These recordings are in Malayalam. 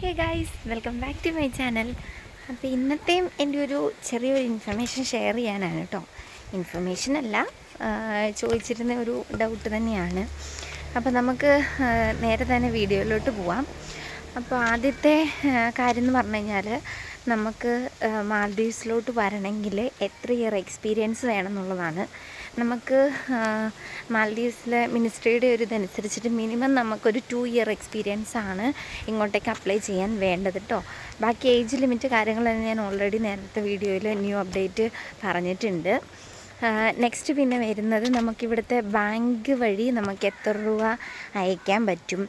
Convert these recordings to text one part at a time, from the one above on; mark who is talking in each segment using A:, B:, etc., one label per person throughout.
A: Hey guys welcome back to my channel അപ്പോൾ ഇന്നത്തെയും എന്റെ ഒരു ചെറിയൊരു ഇൻഫർമേഷൻ ഷെയർ ചെയ്യാനാണ് കേട്ടോ ഇൻഫർമേഷൻ അല്ല ചോദിച്ചിരുന്ന ഒരു ഡൗട്ട് തന്നെയാണ്. അപ്പോൾ നമുക്ക് നേരെ തന്നെ വീഡിയോയിലോട്ട് പോവാം. അപ്പോൾ ആദ്യത്തെ കാര്യം എന്ന് പറഞ്ഞു കഴിഞ്ഞാൽ നമുക്ക് മാൽദീവ്സിലോട്ട് വരണമെങ്കിൽ എത്ര ഇയർ എക്സ്പീരിയൻസ് വേണം എന്നുള്ളതാണ്. നമുക്ക് മാൽഡീവ്സിലെ മിനിസ്ട്രിയുടെ ഒരു ഇതനുസരിച്ചിട്ട് മിനിമം നമുക്കൊരു ടു ഇയർ എക്സ്പീരിയൻസ് ആണ് ഇങ്ങോട്ടേക്ക് അപ്ലൈ ചെയ്യാൻ വേണ്ടത് കേട്ടോ ബാക്കി ഏജ് ലിമിറ്റ് കാര്യങ്ങളെല്ലാം ഞാൻ ഓൾറെഡി നേരത്തെ വീഡിയോയിൽ ന്യൂ അപ്ഡേറ്റ് പറഞ്ഞിട്ടുണ്ട്. നെക്സ്റ്റ് പിന്നെ വരുന്നത് നമുക്കിവിടുത്തെ ബാങ്ക് വഴി നമുക്ക് എത്ര രൂപ അയക്കാൻ പറ്റും?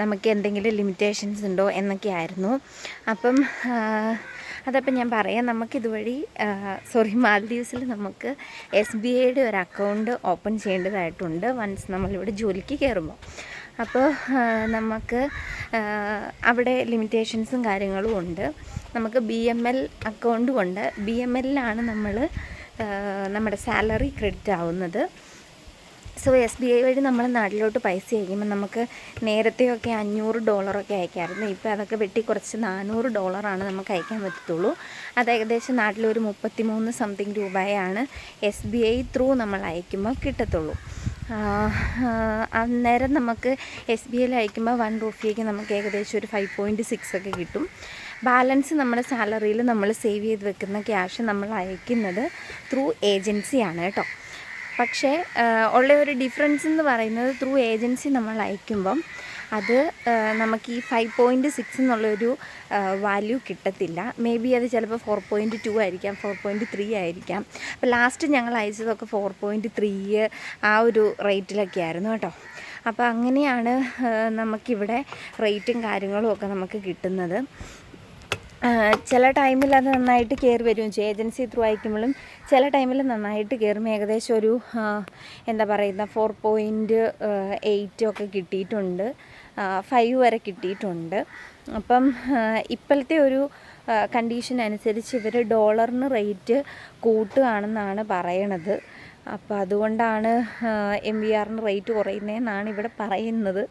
A: നമുക്ക് എന്തെങ്കിലും ലിമിറ്റേഷൻസ് ഉണ്ടോ എന്നൊക്കെ ആയിരുന്നു അപ്പം അതപ്പം ഞാൻ പറയാം നമുക്കിതുവഴി സോറി മാൽദീവ്സിൽ നമുക്ക് എസ് ബി ഐയുടെ ഒരു അക്കൗണ്ട് ഓപ്പൺ ചെയ്യേണ്ടതായിട്ടുണ്ട് വൺസ് നമ്മളിവിടെ ജോലിക്ക് കയറുമ്പോൾ അപ്പോൾ നമുക്ക് അവിടെ ലിമിറ്റേഷൻസും കാര്യങ്ങളും ഉണ്ട്. നമുക്ക് ബി എം എൽ അക്കൗണ്ടും ഉണ്ട് ബി എം എല്ലിലാണ് നമ്മൾ നമ്മുടെ സാലറി ക്രെഡിറ്റ് ആവുന്നത്. സോ എസ് ബി ഐ വഴി നമ്മൾ നാട്ടിലോട്ട് പൈസ അയക്കുമ്പോൾ നമുക്ക് നേരത്തെയൊക്കെ അഞ്ഞൂറ് ഡോളറൊക്കെ അയക്കാമായിരുന്നു ഇപ്പോൾ അതൊക്കെ വെട്ടി കുറച്ച് നാനൂറ് ഡോളറാണ് നമുക്ക് അയക്കാൻ പറ്റത്തുള്ളൂ. അത് ഏകദേശം നാട്ടിലൊരു മുപ്പത്തി മൂന്ന് സംതിങ് രൂപയാണ് എസ് ബി ഐ ത്രൂ നമ്മൾ അയക്കുമ്പോൾ കിട്ടത്തുള്ളൂ. അന്നേരം നമുക്ക് എസ് ബി ഐയിൽ അയക്കുമ്പോൾ വൺ റുപ്പിയയ്ക്ക് നമുക്ക് ഏകദേശം ഒരു ഫൈവ് പോയിന്റ് സിക്സ് ഒക്കെ കിട്ടും. ബാലൻസ് നമ്മുടെ സാലറിയിൽ നമ്മൾ സേവ് ചെയ്ത് വെക്കുന്ന ക്യാഷ് നമ്മൾ അയക്കുന്നത് ത്രൂ ഏജൻസിയാണ് കേട്ടോ. പക്ഷേ ഉള്ള ഒരു ഡിഫറൻസ് എന്ന് പറയുന്നത് ത്രൂ ഏജൻസി നമ്മൾ അയക്കുമ്പം അത് നമുക്ക് ഈ ഫൈവ് പോയിന്റ് സിക്സ് എന്നുള്ളൊരു വാല്യൂ കിട്ടത്തില്ല. മേ ബി അത് ചിലപ്പോൾ ഫോർ പോയിന്റ് ടു ആയിരിക്കാം ഫോർ പോയിന്റ് ത്രീ ആയിരിക്കാം. അപ്പോൾ ലാസ്റ്റ് ഞങ്ങൾ അയച്ചതൊക്കെ ഫോർ പോയിന്റ് ത്രീ ആ ഒരു റേറ്റിലൊക്കെ ആയിരുന്നു കേട്ടോ. അപ്പോൾ അങ്ങനെയാണ് നമുക്കിവിടെ റേറ്റും കാര്യങ്ങളും ഒക്കെ നമുക്ക് കിട്ടുന്നത്. ചില ടൈമിൽ അത് നന്നായിട്ട് കയറി വരും. ചെയ്യും ഏജൻസി ത്രൂ അയക്കുമ്പോഴും ചില ടൈമിൽ നന്നായിട്ട് കയറും. ഏകദേശം ഒരു എന്താ പറയുന്ന ഫോർ പോയിന്റ് എയ്റ്റ് ഒക്കെ കിട്ടിയിട്ടുണ്ട്. ഫൈവ് വരെ കിട്ടിയിട്ടുണ്ട്. അപ്പം ഇപ്പോഴത്തെ ഒരു കണ്ടീഷൻ അനുസരിച്ച് ഇവർ ഡോളറിന് റേറ്റ് കൂട്ടുകയാണെന്നാണ് പറയണത്. അപ്പോൾ അതുകൊണ്ടാണ് എം വി ആറിന് റേറ്റ് കുറയുന്നതെന്നാണ് ഇവിടെ പറയുന്നത്.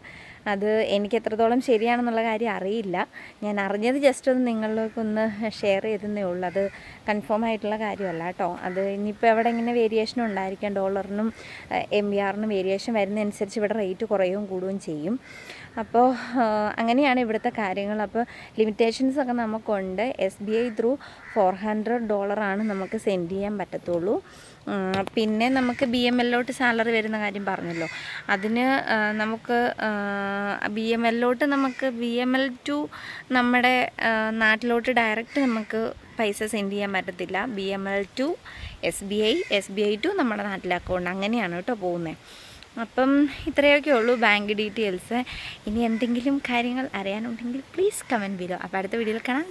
A: അത് എനിക്ക് എത്രത്തോളം ശരിയാണെന്നുള്ള കാര്യം അറിയില്ല. ഞാൻ അറിഞ്ഞത് ജസ്റ്റ് ഒന്ന് നിങ്ങളിലേക്കൊന്ന് ഷെയർ ചെയ്തെന്നേ ഉള്ളൂ. അത് കൺഫേം ആയിട്ടുള്ള കാര്യമല്ല കേട്ടോ. അത് ഇനിയിപ്പോൾ എവിടെ ഇങ്ങനെ വേരിയേഷൻ ഉണ്ടായിരിക്കാം. ഡോളറിനും എം വി ആറിനും വേരിയേഷൻ വരുന്നതനുസരിച്ച് ഇവിടെ റേറ്റ് കുറയുകയും കൂടുകയും ചെയ്യും. അപ്പോൾ അങ്ങനെയാണ് ഇവിടുത്തെ കാര്യങ്ങൾ. അപ്പോൾ ലിമിറ്റേഷൻസ് ഒക്കെ നമുക്കുണ്ട്. S B I through four hundred ഡോളറാണ് നമുക്ക് സെൻഡ് ചെയ്യാൻ പറ്റത്തുള്ളൂ. പിന്നെ നമുക്ക് ബി എം എല്ലോട്ട് സാലറി വരുന്ന കാര്യം പറഞ്ഞല്ലോ. അതിന് നമുക്ക് ബി എം എല്ലോട്ട് നമുക്ക് ബി എം എൽ ടു നമ്മുടെ നാട്ടിലോട്ട് ഡയറക്റ്റ് നമുക്ക് പൈസ സെൻഡ് ചെയ്യാൻ പറ്റത്തില്ല. B M L to S B I S B I to നമ്മുടെ നാട്ടിലെ അക്കൗണ്ട് അങ്ങനെയാണ് കേട്ടോ പോകുന്നത് അപ്പം ഇത്രയൊക്കെ ഉള്ളൂ ബാങ്ക് ഡീറ്റെയിൽസ് ഇനി എന്തെങ്കിലും കാര്യങ്ങൾ അറിയാനുണ്ടെങ്കിൽ പ്ലീസ് കമന്റ് ബിലോ അപ്പോൾ അടുത്ത വീഡിയോയിൽ കാണാം.